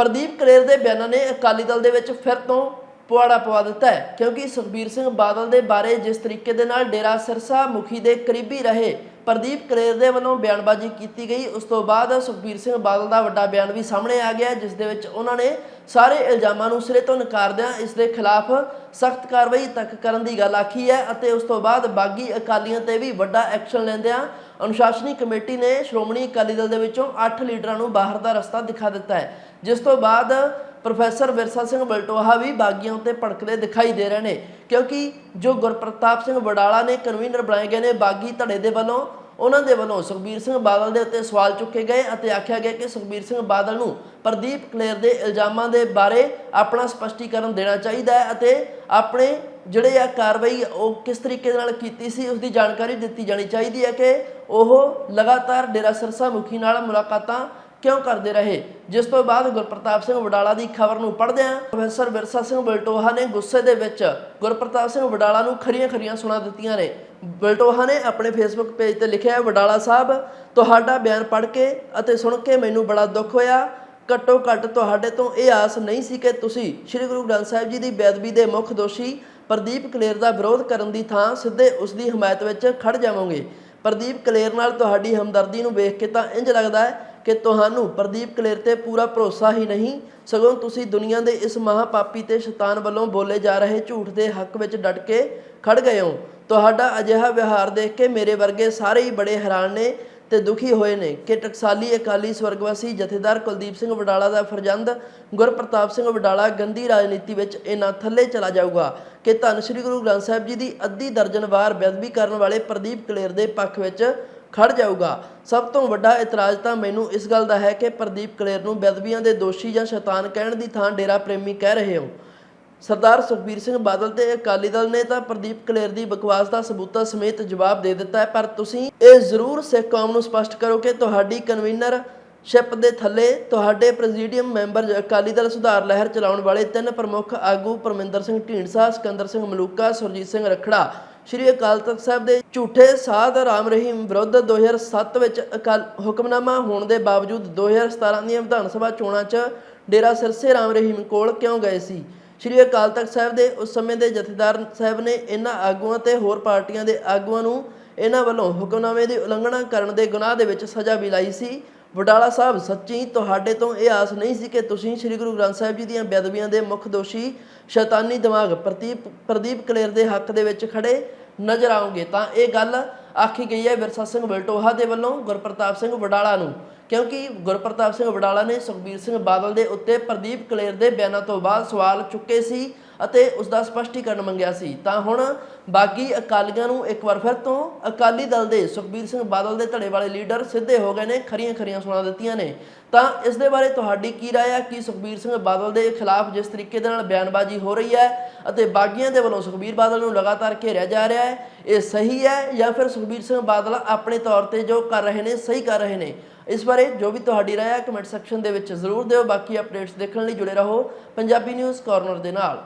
ਪ੍ਰਦੀਪ ਕਰੇਰ ਦੇ ਬਿਆਨਾਂ ਨੇ ਅਕਾਲੀ ਦਲ ਦੇ ਵਿੱਚ ਫਿਰ ਤੋਂ ਪੁਆੜਾ ਪਵਾ ਦਿੱਤਾ ਹੈ, ਕਿਉਂਕਿ ਸੁਖਬੀਰ ਸਿੰਘ ਬਾਦਲ ਦੇ ਬਾਰੇ ਜਿਸ ਤਰੀਕੇ ਦੇ ਨਾਲ ਡੇਰਾ ਸਿਰਸਾ ਮੁਖੀ ਦੇ ਕਰੀਬੀ ਰਹੇ ਪ੍ਰਦੀਪ ਕਰੇਰ ਦੇ ਵੱਲੋਂ ਬਿਆਨਬਾਜ਼ੀ ਕੀਤੀ ਗਈ, ਉਸ ਤੋਂ ਬਾਅਦ ਸੁਖਬੀਰ ਸਿੰਘ ਬਾਦਲ ਦਾ ਵੱਡਾ ਬਿਆਨ ਵੀ ਸਾਹਮਣੇ ਆ ਗਿਆ, ਜਿਸ ਦੇ ਵਿੱਚ ਉਹਨਾਂ ਨੇ ਸਾਰੇ ਇਲਜ਼ਾਮਾਂ ਨੂੰ ਸਿਰੇ ਤੋਂ ਨਕਾਰਦਿਆਂ ਇਸ ਦੇ ਖਿਲਾਫ ਸਖਤ ਕਾਰਵਾਈ ਤੱਕ ਕਰਨ ਦੀ ਗੱਲ ਆਖੀ ਹੈ ਅਤੇ ਉਸ ਤੋਂ ਬਾਅਦ ਬਾਗੀ ਅਕਾਲੀਆਂ ਤੇ ਵੀ ਵੱਡਾ ਐਕਸ਼ਨ ਲੈਂਦਿਆਂ ਅਨੁਸ਼ਾਸਨੀ ਕਮੇਟੀ ਨੇ ਸ਼੍ਰੋਮਣੀ ਅਕਾਲੀ ਦਲ ਦੇ ਵਿੱਚੋਂ 8 ਲੀਡਰਾਂ ਨੂੰ ਬਾਹਰ ਦਾ ਰਸਤਾ ਦਿਖਾ ਦਿੱਤਾ ਹੈ, ਜਿਸ ਤੋਂ ਬਾਅਦ ਪ੍ਰੋਫੈਸਰ ਵਿਰਸਾ ਸਿੰਘ ਬਲਟੋਹਾ ਵੀ ਬਾਗੀਆਂ ਉੱਤੇ ਭੜਕਦੇ ਦਿਖਾਈ ਦੇ ਰਹੇ ਨੇ, ਕਿਉਂਕਿ ਜੋ ਗੁਰਪ੍ਰਤਾਪ ਸਿੰਘ ਵਡਾਲਾ ਨੇ ਕਨਵੀਨਰ ਬਣਾਏ ਗਏ ਨੇ ਬਾਗੀ ਧੜੇ ਦੇ ਵੱਲੋਂ, ਉਹਨਾਂ ਦੇ ਵੱਲੋਂ ਸੁਖਬੀਰ ਸਿੰਘ ਬਾਦਲ ਦੇ ਉੱਤੇ ਸਵਾਲ ਚੁੱਕੇ ਗਏ ਅਤੇ ਆਖਿਆ ਗਿਆ ਕਿ ਸੁਖਬੀਰ ਸਿੰਘ ਬਾਦਲ ਨੂੰ ਪ੍ਰਦੀਪ ਕਲੇਰ ਦੇ ਇਲਜ਼ਾਮਾਂ ਦੇ ਬਾਰੇ ਆਪਣਾ ਸਪਸ਼ਟੀਕਰਨ ਦੇਣਾ ਚਾਹੀਦਾ ਹੈ ਅਤੇ ਆਪਣੇ ਜਿਹੜੇ ਆ ਕਾਰਵਾਈ ਉਹ ਕਿਸ ਤਰੀਕੇ ਦੇ ਨਾਲ ਕੀਤੀ ਸੀ ਉਸ ਦੀ ਜਾਣਕਾਰੀ ਦਿੱਤੀ ਜਾਣੀ ਚਾਹੀਦੀ ਹੈ ਕਿ ਉਹ ਲਗਾਤਾਰ ਡੇਰਾ ਸਿਰਸਾ ਮੁਖੀ ਨਾਲ ਮੁਲਾਕਾਤਾਂ ਕਿਉਂ ਕਰਦੇ ਰਹੇ? ਜਿਸ ਤੋਂ ਬਾਅਦ ਗੁਰਪ੍ਰਤਾਪ ਸਿੰਘ ਵਡਾਲਾ ਦੀ ਖਬਰ ਨੂੰ ਪੜ੍ਹਦਿਆਂ ਪ੍ਰੋਫੈਸਰ ਵਿਰਸਾ ਸਿੰਘ ਬਲਟੋਹਾ ਨੇ ਗੁੱਸੇ ਦੇ ਵਿੱਚ ਗੁਰਪ੍ਰਤਾਪ ਸਿੰਘ ਵਡਾਲਾ ਨੂੰ ਖਰੀਆਂ-ਖਰੀਆਂ ਸੁਣਾ ਦਿੱਤੀਆਂ ਨੇ। ਬਲਟੋਹਾ ਨੇ ਆਪਣੇ ਫੇਸਬੁੱਕ ਪੇਜ ਤੇ ਲਿਖਿਆ ਹੈ, ਵਡਾਲਾ ਸਾਹਿਬ, ਤੁਹਾਡਾ ਬਿਆਨ ਪੜ੍ਹ ਕੇ ਅਤੇ ਸੁਣ ਕੇ ਮੈਨੂੰ ਬੜਾ ਦੁੱਖ ਹੋਇਆ। ਘੱਟੋ ਘੱਟ ਤੁਹਾਡੇ ਤੋਂ ਇਹ ਆਸ ਨਹੀਂ ਸੀ ਕਿ ਤੁਸੀਂ ਸ੍ਰੀ ਗੁਰੂ ਗ੍ਰੰਥ ਸਾਹਿਬ ਜੀ ਦੀ ਬੇਅਦਬੀ ਦੇ ਮੁੱਖ ਦੋਸ਼ੀ ਪ੍ਰਦੀਪ ਕਲੇਰ ਦਾ ਵਿਰੋਧ ਕਰਨ ਦੀ ਥਾਂ ਸਿੱਧੇ ਉਸ ਦੀ ਹਮਾਇਤ ਵਿੱਚ ਖੜ ਜਾਵੋਗੇ। ਪ੍ਰਦੀਪ ਕਲੇਰ ਨਾਲ ਤੁਹਾਡੀ ਹਮਦਰਦੀ ਨੂੰ ਵੇਖ ਕੇ ਤਾਂ ਇੰਜ ਲੱਗਦਾ ਹੈ ਕਿ ਤੁਹਾਨੂੰ ਪ੍ਰਦੀਪ ਕਲੇਰ ਤੇ ਪੂਰਾ ਭਰੋਸਾ ਹੀ ਨਹੀਂ, ਸਗੋਂ ਤੁਸੀਂ ਦੁਨੀਆ ਦੇ ਇਸ ਮਹਾਪਾਪੀ ਤੇ ਸ਼ੈਤਾਨ ਵੱਲੋਂ ਬੋਲੇ ਜਾ ਰਹੇ ਝੂਠ ਦੇ ਹੱਕ ਵਿੱਚ ਡਟ ਕੇ ਖੜ ਗਏ ਹੋ। ਤੁਹਾਡਾ ਅਜਿਹਾ ਵਿਹਾਰ ਦੇਖ ਕੇ ਮੇਰੇ ਵਰਗੇ ਸਾਰੇ ਹੀ ਬੜੇ ਹੈਰਾਨ ਨੇ ਤੇ ਦੁਖੀ ਹੋਏ ਨੇ ਕਿ ਟਕਸਾਲੀ ਅਕਾਲੀ ਸਵਰਗਵਾਸੀ ਜਥੇਦਾਰ ਕੁਲਦੀਪ ਸਿੰਘ ਵਡਾਲਾ ਦਾ ਫਰਜ਼ੰਦ ਗੁਰਪ੍ਰਤਾਪ ਸਿੰਘ ਵਡਾਲਾ ਗੰਦੀ ਰਾਜਨੀਤੀ ਵਿੱਚ ਇਹਨਾਂ ਥੱਲੇ ਚਲਾ ਜਾਊਗਾ। ਕਿ ਧੰਨ ਸ੍ਰੀ ਗੁਰੂ ਗ੍ਰੰਥ ਸਾਹਿਬ ਜੀ ਦੀ ਅੱਧੀ ਦਰਜਨ ਵਾਰ ਬੇਅਦਬੀ ਕਰਨ ਵਾਲੇ ਪ੍ਰਦੀਪ ਕਲੇਰ ਦੇ ਪੱਖ ਵਿੱਚ ਖੜ ਜਾਊਗਾ। ਸਭ ਤੋਂ ਵੱਡਾ ਇਤਰਾਜ਼ ਤਾਂ ਮੈਨੂੰ ਇਸ ਗੱਲ ਦਾ ਹੈ ਕਿ ਪ੍ਰਦੀਪ ਕਲੇਰ ਨੂੰ ਬੇਅਦਬੀਆਂ ਦੇ ਦੋਸ਼ੀ ਜਾਂ ਸ਼ੈਤਾਨ ਕਹਿਣ ਦੀ ਥਾਂ ਡੇਰਾ ਪ੍ਰੇਮੀ ਕਹਿ ਰਹੇ ਹੋ। ਸਰਦਾਰ ਸੁਖਬੀਰ ਸਿੰਘ ਬਾਦਲ ਤੇ ਅਕਾਲੀ ਦਲ ਨੇ ਤਾਂ ਪ੍ਰਦੀਪ ਕਲੇਰ ਦੀ ਬਕਵਾਸ ਦਾ ਸਬੂਤਾਂ ਸਮੇਤ ਜਵਾਬ ਦੇ ਦਿੱਤਾ ਹੈ, ਪਰ ਤੁਸੀਂ ਇਹ ਜ਼ਰੂਰ ਸਿੱਖ ਕੌਮ ਨੂੰ ਸਪਸ਼ਟ ਕਰੋ ਕਿ ਤੁਹਾਡੀ ਕਨਵੀਨਰ ਸ਼ਿਪ ਦੇ ਥੱਲੇ ਤੁਹਾਡੇ ਪ੍ਰੈਜ਼ੀਡੀਅਮ ਮੈਂਬਰ ਅਕਾਲੀ ਦਲ ਸੁਧਾਰ ਲਹਿਰ ਚਲਾਉਣ ਵਾਲੇ ਤਿੰਨ ਪ੍ਰਮੁੱਖ ਆਗੂ ਪਰਮਿੰਦਰ ਸਿੰਘ ਢੀਂਡਸਾ, ਸਿਕੰਦਰ ਸਿੰਘ ਮਲੂਕਾ, ਸੁਰਜੀਤ ਸਿੰਘ ਰਖੜਾ ਸ਼੍ਰੀ ਅਕਾਲ ਤਖਤ ਸਾਹਿਬ ਦੇ ਝੂਠੇ ਸਾਧ ਰਾਮ ਰਹੀਮ ਵਿਰੁੱਧ 2007 ਵਿੱਚ ਅਕਾਲ ਹੁਕਮਨਾਮਾ ਹੋਣ ਦੇ ਬਾਵਜੂਦ 2017 ਦੀਆਂ ਵਿਧਾਨ ਸਭਾ ਚੋਣਾਂ 'ਚ ਡੇਰਾ ਸਿਰਸੇ ਰਾਮ ਰਹੀਮ ਕੋਲ ਕਿਉਂ ਗਏ ਸੀ? ਸ਼੍ਰੀ ਅਕਾਲ ਤਖਤ ਸਾਹਿਬ ਦੇ ਉਸ ਸਮੇਂ ਦੇ ਜਥੇਦਾਰ ਸਾਹਿਬ ਨੇ ਇਹਨਾਂ ਆਗੂਆਂ ਤੇ ਹੋਰ ਪਾਰਟੀਆਂ ਦੇ ਆਗੂਆਂ ਨੂੰ ਇਹਨਾਂ ਵੱਲੋਂ ਹੁਕਮਨਾਮੇ ਦੀ ਉਲੰਘਣਾ ਕਰਨ ਦੇ ਗੁਨਾਹ ਦੇ ਵਿੱਚ ਸਜ਼ਾ ਵੀ ਲਾਈ ਸੀ। ਵਡਾਲਾ ਸਾਹਿਬ, ਸੱਚੀ ਤੁਹਾਡੇ ਤੋਂ ਇਹ ਆਸ ਨਹੀਂ ਸੀ ਕਿ ਤੁਸੀਂ ਸ੍ਰੀ ਗੁਰੂ ਗ੍ਰੰਥ ਸਾਹਿਬ ਜੀ ਦੀਆਂ ਬੇਅਦਬੀਆਂ ਦੇ ਮੁੱਖ ਦੋਸ਼ੀ ਸ਼ੈਤਾਨੀ ਦਿਮਾਗ ਪ੍ਰਦੀਪ ਪ੍ਰਦੀਪ ਕਲੇਰ ਦੇ ਹੱਕ ਦੇ ਵਿੱਚ ਖੜੇ ਨਜ਼ਰ ਆਉਂਗੇ ਤਾਂ ਇਹ ਗੱਲ ਆਖੀ ਗਈ ਹੈ ਵਿਰਸਾ ਸਿੰਘ ਬਲਟੋਹਾ ਦੇ ਵੱਲੋਂ, ਗੁਰਪ੍ਰਤਾਪ ਸਿੰਘ ਵਡਾਲਾ ਨੂੰ। ਕਿਉਂਕਿ ਗੁਰਪ੍ਰਤਾਪ ਸਿੰਘ ਵਡਾਲਾ ਨੇ ਸੁਖਬੀਰ ਸਿੰਘ ਬਾਦਲ ਦੇ ਉੱਤੇ ਪ੍ਰਦੀਪ ਕਲੇਰ ਦੇ ਬਿਆਨਾਂ ਤੋਂ ਬਾਅਦ ਸਵਾਲ ਚੁੱਕੇ ਸੀ ਅਤੇ ਉਸ ਦਾ ਸਪਸ਼ਟੀਕਰਨ ਮੰਗਿਆ ਸੀ ਤਾਂ ਹੁਣ ਬਾਗੀ ਅਕਾਲੀਆਂ ਨੂੰ ਇੱਕ ਵਾਰ ਫਿਰ ਤੋਂ ਅਕਾਲੀ ਦਲ ਦੇ ਸੁਖਬੀਰ ਸਿੰਘ ਬਾਦਲ ਦੇ ਧੜੇ ਵਾਲੇ ਲੀਡਰ ਸਿੱਧੇ ਹੋ ਗਏ ਨੇ ਖਰੀਆਂ ਖਰੀਆਂ ਸੁਣਾ ਦਿੱਤੀਆਂ ਨੇ ਤਾਂ ਇਸ ਦੇ ਬਾਰੇ ਤੁਹਾਡੀ ਕੀ رائے ਹੈ ਕਿ ਸੁਖਬੀਰ ਸਿੰਘ ਬਾਦਲ ਦੇ ਖਿਲਾਫ ਜਿਸ ਤਰੀਕੇ ਦੇ ਨਾਲ ਬਿਆਨਬਾਜ਼ੀ ਹੋ ਰਹੀ ਹੈ ਅਤੇ ਬਾਗੀਆਂ ਦੇ ਵੱਲੋਂ ਸੁਖਬੀਰ ਬਾਦਲ ਨੂੰ ਲਗਾਤਾਰ ਘੇਰਿਆ ਜਾ ਰਿਹਾ ਹੈ ਇਹ ਸਹੀ ਹੈ ਜਾਂ ਫਿਰ ਸੁਖਬੀਰ ਸਿੰਘ ਬਾਦਲ ਆਪਣੇ ਤੌਰ ਤੇ ਜੋ ਕਰ ਰਹੇ ਨੇ ਸਹੀ ਕਰ ਰਹੇ ਨੇ ਇਸ ਬਾਰੇ ਜੋ ਵੀ ਤੁਹਾਡੀ ਰਾਏ ਹੈ ਕਮੈਂਟ ਸੈਕਸ਼ਨ ਦੇ ਵਿੱਚ ਜ਼ਰੂਰ ਦਿਓ। ਬਾਕੀ ਅਪਡੇਟਸ ਦੇਖਣ ਲਈ ਜੁੜੇ ਰਹੋ। ਪੰਜਾਬੀ ਨਿਊਜ਼ ਕਾਰਨਰ ਦੇ ਨਾਲ।